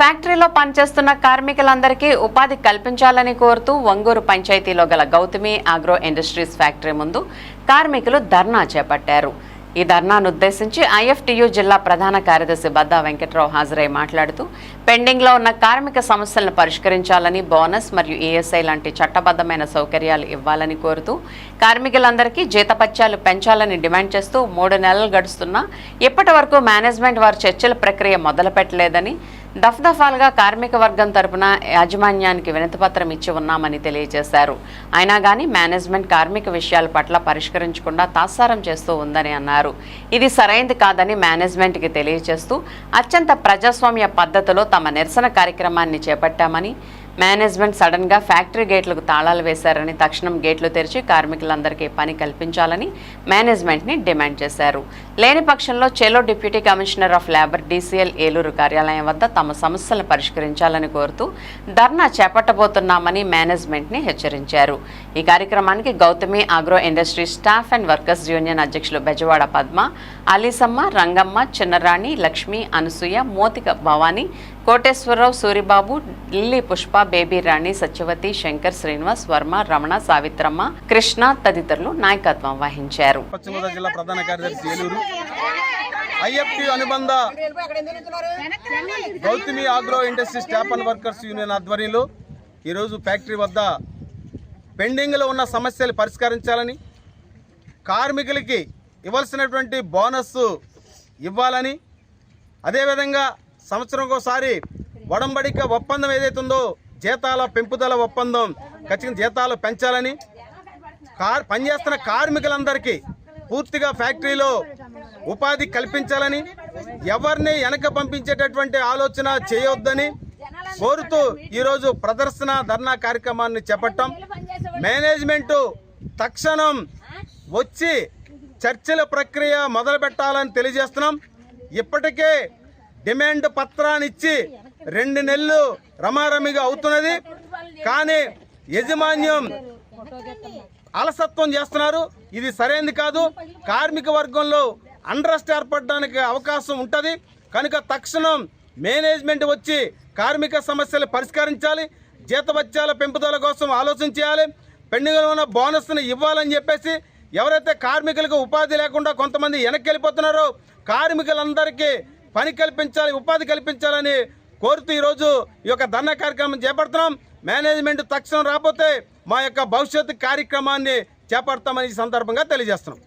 ఫ్యాక్టరీలో పనిచేస్తున్న కార్మికులందరికీ ఉపాధి కల్పించాలని కోరుతూ వంగూరు పంచాయతీలో గల గౌతమి ఆగ్రో ఇండస్ట్రీస్ ఫ్యాక్టరీ ముందు కార్మికులు ధర్నా చేపట్టారు. ఈ ధర్నాను ఉద్దేశించి ఐఎఫ్టియు జిల్లా ప్రధాన కార్యదర్శి బద్దా వెంకట్రావు హాజరై మాట్లాడుతూ పెండింగ్లో ఉన్న కార్మిక సమస్యలను పరిష్కరించాలని బోనస్ మరియు ఈఎస్ఐ లాంటి చట్టబద్ధమైన సౌకర్యాలు ఇవ్వాలని కోరుతూ కార్మికులందరికీ జీతపత్యాలు పెంచాలని డిమాండ్ చేస్తూ మూడు నెలలు గడుస్తున్నా ఇప్పటి మేనేజ్మెంట్ వారు చర్చల ప్రక్రియ మొదలుపెట్టలేదని దఫదఫాలుగా కార్మిక వర్గం తరపున యాజమాన్యానికి వినతిపత్రం ఇచ్చి ఉన్నామని తెలియజేశారు. అయినా కానీ మేనేజ్మెంట్ కార్మిక విషయాల పట్ల పరిష్కరించకుండా తాత్సారం చేస్తూ ఉందని అన్నారు. ఇది సరైంది కాదని మేనేజ్మెంట్కి తెలియజేస్తూ అత్యంత ప్రజాస్వామ్య పద్ధతిలో తమ నిరసన కార్యక్రమాన్ని చేపట్టామని మేనేజ్మెంట్ సడన్గా ఫ్యాక్టరీ గేట్లకు తాళాలు వేశారని తక్షణం గేట్లు తెరిచి కార్మికులందరికీ పని కల్పించాలని మేనేజ్మెంట్ని డిమాండ్ చేశారు. లేని పక్షంలో చెలో deputy commissioner of labour DCL Eluru కార్యాలయం వద్ద తమ సమస్యలను పరిష్కరించాలని కోరుతూ ధర్నా చేపట్టబోతున్నామని మేనేజ్మెంట్ని హెచ్చరించారు. ఈ కార్యక్రమానికి Gautami agro industry staff and workers union అధ్యక్షులు బెజవాడ పద్మ అలీసమ్మ రంగమ్మ చిన్నరాణి లక్ష్మి అనసూయ మోతిక భవానీ కోటేశ్వరరావు సూరిబాబు లిల్లీ పుష్ప బేబీ రాణి సత్యవతి శంకర్ శ్రీనివాస్ వర్మ రమణ సావిత్రమ్మ కృష్ణ తదితరులు నాయకత్వం వహించారు. పశ్చిమ జిల్లా ప్రధాన కార్యదర్శి ఏలూరు. ఐఎఫ్టి అనుబంధ Gautami agro industry staff workers union ఆధ్వర్యంలో ఈరోజు ఫ్యాక్టరీ వద్ద పెండింగ్లో ఉన్న సమస్యలు పరిష్కరించాలని కార్మికులకి ఇవ్వాల్సినటువంటి బోనస్ ఇవ్వాలని అదేవిధంగా సంవత్సరం ఒకసారి ఒడంబడిక ఒప్పందం ఏదైతుందో జీతాల పెంపుదల ఒప్పందం. ఖచ్చితంగా జీతాలు పెంచాలని కార్ పనిచేస్తున్న కార్మికులందరికీ పూర్తిగా ఫ్యాక్టరీలో ఉపాధి కల్పించాలని ఎవరిని వెనక పంపించేటటువంటి ఆలోచన చేయొద్దని కోరుతూ ఈరోజు ప్రదర్శన ధర్నా కార్యక్రమాన్ని చేపట్టాం. మేనేజ్మెంటు తక్షణం వచ్చి చర్చల ప్రక్రియ మొదలు పెట్టాలని తెలియజేస్తున్నాం. ఇప్పటికే డిమాండ్ పత్రాన్ని ఇచ్చి రెండు నెలలు రమారమిగా అవుతున్నది. కానీ యజమాన్యం అలసత్వం చేస్తున్నారు. ఇది సరైనది కాదు. కార్మిక వర్గంలో అండర్స్ట్ ఏర్పడడానికి అవకాశం ఉంటుంది. కనుక తక్షణం మేనేజ్మెంట్ వచ్చి కార్మిక సమస్యలు పరిష్కరించాలి. జీతభత్యాల పెంపుదల కోసం ఆలోచన చేయాలి. పెండింగ్లో ఉన్న బోనస్ని ఇవ్వాలని చెప్పేసి ఎవరైతే కార్మికులకు ఉపాధి లేకుండా కొంతమంది వెనక్కి వెళ్ళిపోతున్నారో కార్మికులందరికీ పని కల్పించాలి ఉపాధి కల్పించాలని కోరుతూ ఈరోజు ఈ యొక్క ధర్నా కార్యక్రమం చేపడుతున్నాం. మేనేజ్మెంట్ తక్షణం రాకపోతే మా యొక్క భవిష్యత్తు కార్యక్రమాన్ని చేపడతామని ఈ సందర్భంగా తెలియజేస్తున్నాం.